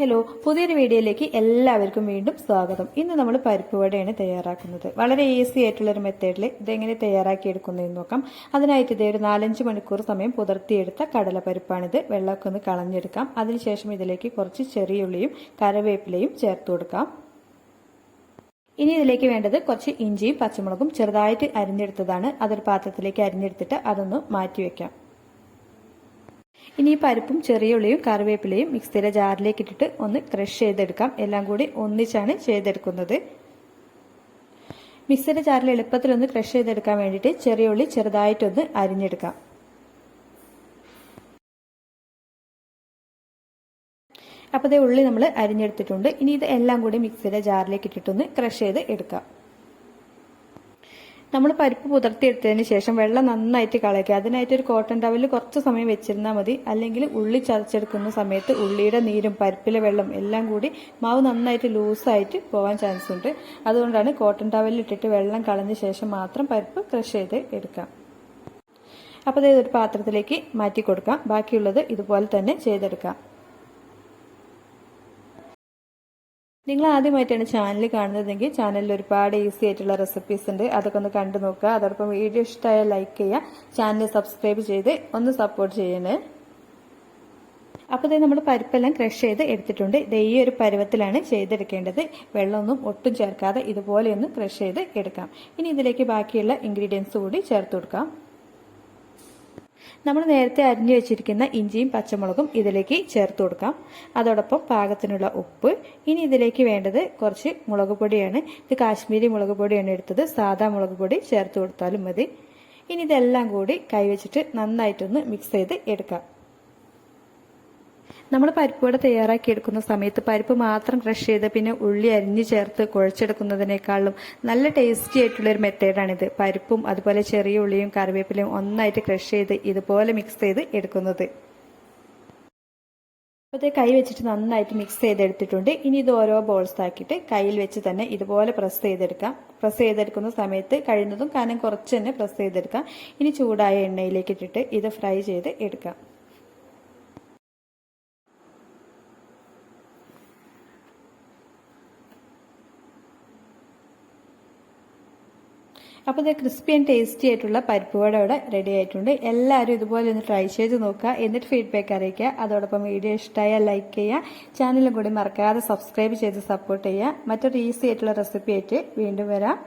Hello പുതിയൊരു വീഡിയോയിലേക്ക് എല്ലാവർക്കും വീണ്ടും സ്വാഗതം. ഇന്ന് നമ്മൾ പരിപ്പ് വടയാണ് തയ്യാറാക്കുന്നത്. വളരെ ഈസി ആയിട്ടുള്ള ഒരു മെത്തേഡിൽ ഇതെങ്ങനെ തയ്യാറാക്കിയെടുക്കുന്നതെന്ന് നോക്കാം. അതിനായിട്ട് ഇതേ ഒരു നാലഞ്ച് മണിക്കൂർ സമയം പുതർത്തിയെടുത്ത കടലപ്പരിപ്പാണിത്. വെള്ളമൊക്കെ ഒന്ന് കളഞ്ഞെടുക്കാം. അതിനുശേഷം ഇതിലേക്ക് കുറച്ച് ചെറിയുള്ളിയും കരവേപ്പിലയും ചേർത്ത് കൊടുക്കാം. ഇനി ഇതിലേക്ക് വേണ്ടത് കുറച്ച് ഇഞ്ചിയും പച്ചമുളകും ചെറുതായിട്ട് അരിഞ്ഞെടുത്തതാണ്. അതൊരു പാത്രത്തിലേക്ക് അരിഞ്ഞെടുത്തിട്ട് അതൊന്ന് മാറ്റി വെക്കാം ഇനി പരിപ്പും ചെറിയ ഉള്ളിയും കറിവേപ്പിലയും മിക്സിയുടെ ജാറിലേക്ക് ഇട്ടിട്ട് ഒന്ന് ക്രഷ് ചെയ്തെടുക്കാം. എല്ലാം കൂടി ഒന്നിച്ചാണ് ചെയ്തെടുക്കുന്നത്. മിക്സിയുടെ ജാറിൽ എളുപ്പത്തിൽ ഒന്ന് ക്രഷ് ചെയ്തെടുക്കാൻ വേണ്ടിയിട്ട് ചെറിയ ഉള്ളി ചെറുതായിട്ടൊന്ന് അരിഞ്ഞെടുക്കാം. അപ്പോൾ ഇതേ ഉള്ളി നമ്മൾ അരിഞ്ഞെടുത്തിട്ടുണ്ട്. ഇനി ഇത് എല്ലാം കൂടി മിക്സിയുടെ ജാറിലേക്ക് ഇട്ടിട്ടൊന്ന് ക്രഷ് ചെയ്ത് എടുക്കാം. നമ്മൾ പരിപ്പ് പുതർത്തിയെടുത്തതിന് ശേഷം വെള്ളം നന്നായിട്ട് കളയുക. അതിനായിട്ട് ഒരു കോട്ടൺ ടവലിൽ കുറച്ച് സമയം വെച്ചിരുന്നാൽ മതി. അല്ലെങ്കിൽ ഉള്ളി ചതച്ചെടുക്കുന്ന സമയത്ത് ഉള്ളിയുടെ നീരും പരിപ്പിലെ വെള്ളം എല്ലാം കൂടി മാവ് നന്നായിട്ട് ലൂസായിട്ട് പോകാൻ ചാൻസ് ഉണ്ട്. അതുകൊണ്ടാണ് കോട്ടൺ ടവലിൽ ഇട്ടിട്ട് വെള്ളം കളഞ്ഞ ശേഷം മാത്രം പരിപ്പ് ക്രഷ് ചെയ്ത് എടുക്കാം. അപ്പോൾ ഇതൊരു പാത്രത്തിലേക്ക് മാറ്റി കൊടുക്കാം. ബാക്കിയുള്ളത് ഇതുപോലെ തന്നെ ചെയ്തെടുക്കാം. നിങ്ങൾ ആദ്യമായിട്ടാണ് ചാനൽ കാണുന്നതെങ്കിൽ ചാനലിൽ ഒരുപാട് ഈസി ആയിട്ടുള്ള റെസിപ്പീസ് ഉണ്ട്. അതൊക്കെ ഒന്ന് കണ്ടു നോക്കുക. അതോടൊപ്പം വീഡിയോ ഇഷ്ടമായ ലൈക്ക് ചെയ്യുക. ചാനൽ സബ്സ്ക്രൈബ് ചെയ്ത് ഒന്ന് സപ്പോർട്ട് ചെയ്യണേ. അപ്പോൾ ഇത് നമ്മൾ പരിപ്പെല്ലാം ക്രഷ് ചെയ്ത് എടുത്തിട്ടുണ്ട്. ഇത് ഈ ഒരു പരുവത്തിലാണ് ചെയ്തെടുക്കേണ്ടത്. വെള്ളമൊന്നും ഒട്ടും ചേർക്കാതെ ഇതുപോലെ ഒന്ന് ക്രഷ് ചെയ്ത് എടുക്കാം. ഇനി ഇതിലേക്ക് ബാക്കിയുള്ള ഇൻഗ്രീഡിയൻസ് കൂടി ചേർത്ത് കൊടുക്കാം. നമ്മൾ നേരത്തെ അരിഞ്ഞു വെച്ചിരിക്കുന്ന ഇഞ്ചിയും പച്ചമുളകും ഇതിലേക്ക് ചേർത്ത് കൊടുക്കാം. അതോടൊപ്പം പാകത്തിനുള്ള ഉപ്പ്. ഇനി ഇതിലേക്ക് വേണ്ടത് കുറച്ച് മുളക് പൊടിയാണ്. ഇത് കാശ്മീരി മുളക് പൊടിയാണ് എടുത്തത്. സാധാ മുളക് പൊടി ചേർത്ത് കൊടുത്താലും മതി. ഇനി ഇതെല്ലാം കൂടി കൈവച്ചിട്ട് നന്നായിട്ടൊന്ന് മിക്സ് ചെയ്ത് എടുക്കാം. നമ്മൾ പരിപ്പ് വട തയ്യാറാക്കി എടുക്കുന്ന സമയത്ത് പരിപ്പ് മാത്രം ക്രഷ് ചെയ്ത് പിന്നെ ഉള്ളി അരിഞ്ഞ് ചേർത്ത് കുഴച്ചെടുക്കുന്നതിനേക്കാളും നല്ല ടേസ്റ്റി ആയിട്ടുള്ള ഒരു മെത്തേഡാണിത് പരിപ്പും അതുപോലെ ചെറിയ ഉള്ളിയും കറിവേപ്പിലയും ഒന്നായിട്ട് ക്രഷ് ചെയ്ത് ഇതുപോലെ മിക്സ് ചെയ്ത് എടുക്കുന്നത്. അപ്പോഴത്തെ കൈ വെച്ചിട്ട് നന്നായിട്ട് മിക്സ് ചെയ്തെടുത്തിട്ടുണ്ട്. ഇനി ഇത് ഓരോ ബോൾസ് ആക്കിയിട്ട് കയ്യിൽ വെച്ച് തന്നെ ഇതുപോലെ പ്രസ് ചെയ്തെടുക്കാം. പ്രസ് ചെയ്തെടുക്കുന്ന സമയത്ത് കഴിയുന്നതും കനം കുറച്ച് തന്നെ പ്രസ് ചെയ്തെടുക്കാം. ഇനി ചൂടായ എണ്ണയിലേക്ക് ഇട്ടിട്ട് ഇത് ഫ്രൈ ചെയ്ത് എടുക്കാം. അപ്പോൾ ഇത് ക്രിസ്പി ആൻഡ് ടേസ്റ്റി ആയിട്ടുള്ള പരിപ്പ് വട ഇവിടെ റെഡി ആയിട്ടുണ്ട്. എല്ലാവരും ഇതുപോലെ ഒന്ന് ട്രൈ ചെയ്ത് നോക്കുക. എന്നിട്ട് ഫീഡ്ബാക്ക് അറിയിക്കുക. അതോടൊപ്പം വീഡിയോ ഇഷ്ടമായാൽ ലൈക്ക് ചെയ്യുക. ചാനലും കൂടി മറക്കാതെ സബ്സ്ക്രൈബ് ചെയ്ത് സപ്പോർട്ട് ചെയ്യുക. മറ്റൊരു ഈസി ആയിട്ടുള്ള റെസിപ്പി ആയിട്ട് വീണ്ടും വരാം.